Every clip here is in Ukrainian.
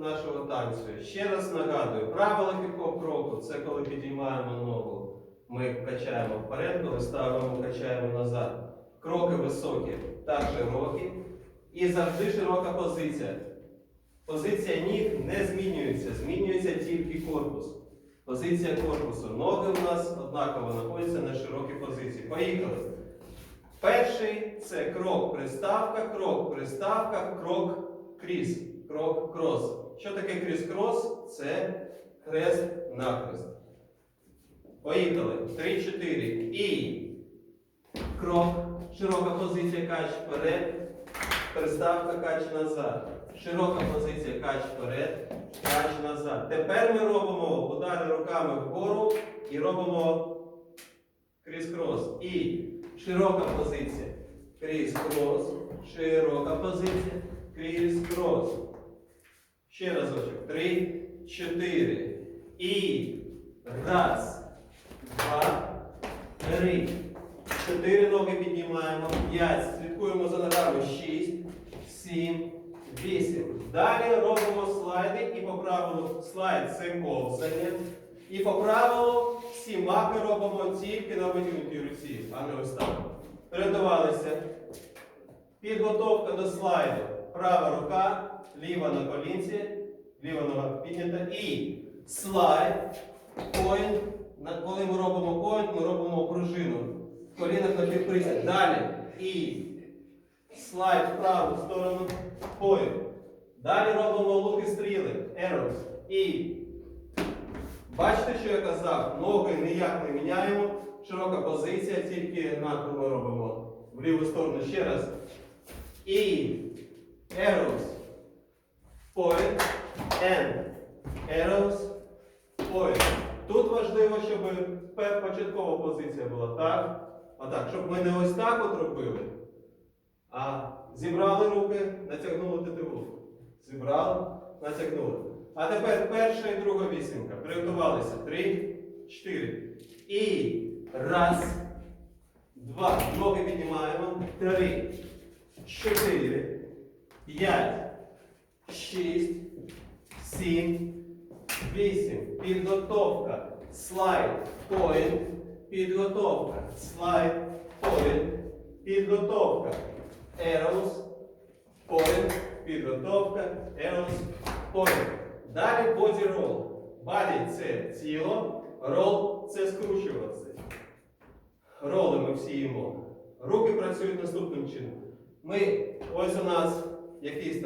нашого танцю. Ще раз нагадую, правило хіп-хоп кроку це коли підіймаємо ногу. Ми качаємо вперед, коли ставимо, качаємо назад. Кроки високі та широкі. І завжди широка позиція. Позиція ніг не змінюється, змінюється тільки корпус. Позиція корпусу. Ноги у нас однаково знаходяться на широкій позиції. Поїхали. Перший це крок приставка, крок приставка, крок кріс, крок крос. Що таке кріс-крос? Це хрест нахрест. Поїхали. 3-4. І крок, широка позиція кач вперед, приставка кач назад. Широка позиція кач вперед, кач назад. Тепер ми робимо удари руками вгору і робимо кріс-крос. І широка позиція. Кріс-крос. Широка позиція. Кріс-крос. Ще разочок. Три, чотири. І раз, два, три. Чотири ноги піднімаємо. П'ять. Слідкуємо за ногами. Шість, сім, вісім. Далі робимо слайди і по правилу слайд це ковзання. І по правилу всі махи робимо тільки на витягнутій руці, а не ось так. Приготувалися. Підготовка до слайду. Права рука, ліва на колінці, ліва нога піднята. І слайд. На- Коли ми робимо поінт, ми робимо пружину. В колінах на підприсід. Далі. І слайд в праву сторону, поінт. Далі робимо луки стріли, arrows. І Бачите, що я казав? Ноги ніяк не міняємо. Широка позиція, тільки ми робимо в ліву сторону ще раз. І arrows. Point. And. Arrows. Point. Тут важливо, щоб початкова позиція була так. Отак, щоб ми не ось так от робили, а зібрали руки, натягнули тетиву. Зібрали, натягнули. А тепер перша і друга вісімка. Приготувалися. Три, чотири. І раз, два. Ноги піднімаємо. Три, чотири, п'ять, шість, сім, вісім. Підготовка. Слайд. Поінт. Підготовка. Слайд. Поінт. Підготовка. Arrows. Поінт. Підготовка. Arrows. Поінт. Далі боді рол. Баді це тіло, рол це скручуватися. Роли ми всі їмо. Руки працюють наступним чином. Ми, ось у нас якийсь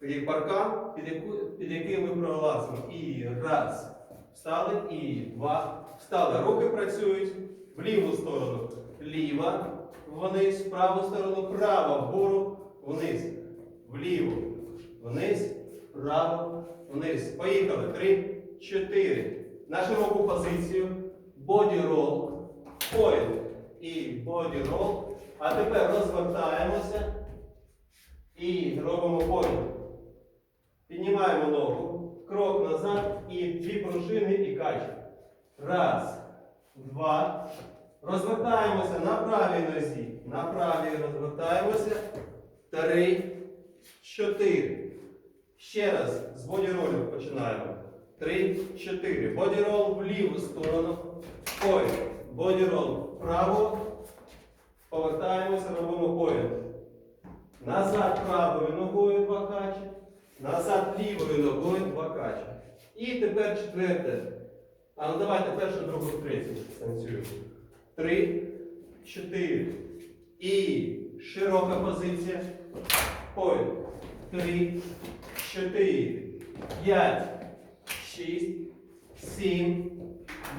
такий паркан, під, яку, під яким ми пролазимо. І раз. Встали, і два. Встали. Руки працюють в ліву сторону. Ліва, вниз, в праву сторону, право, вгору, вниз. Вліву, вниз, вправо, вниз. Поїхали. Три, чотири. На широку позицію. Боді рол. Поїзд. І боді рол. А тепер розвертаємося і робимо поїзд. Піднімаємо ногу. Крок назад і дві пружини і кач. Раз, два. Розвертаємося на правій нозі. На правій розвертаємося. Три, чотири. Ще раз з бодіролів починаємо. Три, чотири. Бодірол в ліву сторону. Ой. Бодірол вправо. Повертаємося, робимо поїзд. Назад правою ногою два качі. Назад лівою ногою два качі. І тепер четверте. А ну давайте першу, другу, третю танцюємо. Три, чотири. І широка позиція. Поїзд. Три, чотири, п'ять, шість, сім,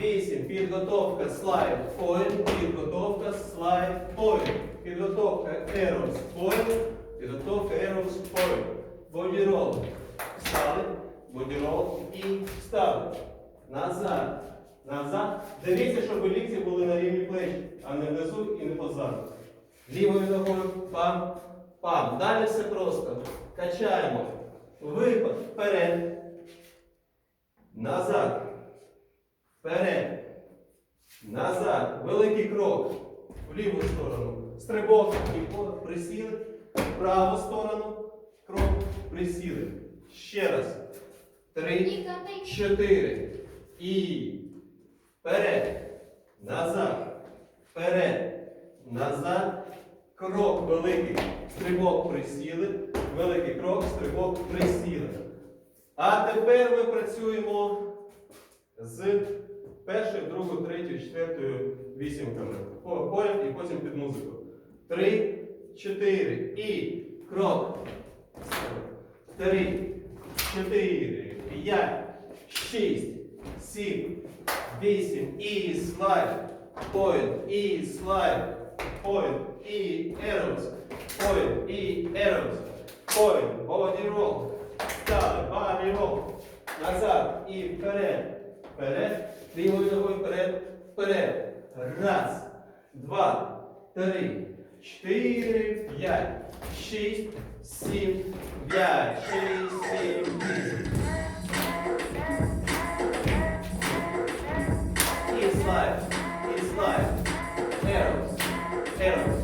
вісім. Підготовка слайд поінт, підготовка слайд поінт. Підготовка arrows поінт, підготовка arrows поінт. Бодірол. Встали, бодірол і встали. Назад. Назад. Дивіться, щоб лікті були на рівні плечі, а не внизу і не позаду. Лівою ногою пам, пам. Далі все просто. Качаємо. Випад. Вперед. Назад. Вперед. Назад. Великий крок. В ліву сторону. Стрибок і присіли. В праву сторону. Крок. Присіли. Ще раз. Три, чотири. І вперед. Назад. Вперед. Назад. Крок великий. Стрибок присіли. Великий крок, стрибок присіли. А тепер ми працюємо з першою, другою, третьою, четвертою вісімками. По- Поряд і потім під музику. Три, чотири. І крок. Три, чотири, п'ять, шість, сім, вісім. І слайд. Point. І слайд. Point. І arrows. Point. І arrows. Point. Body roll. Стали. Body roll. Назад. І вперед. Вперед. Лівою ногою вперед. Вперед. Раз. Два. Три. Чотири. П'ять. Шість. Сім. П'ять. Шість. Сім. Вісім. І слайд. І слайд. Arrows. Arrows.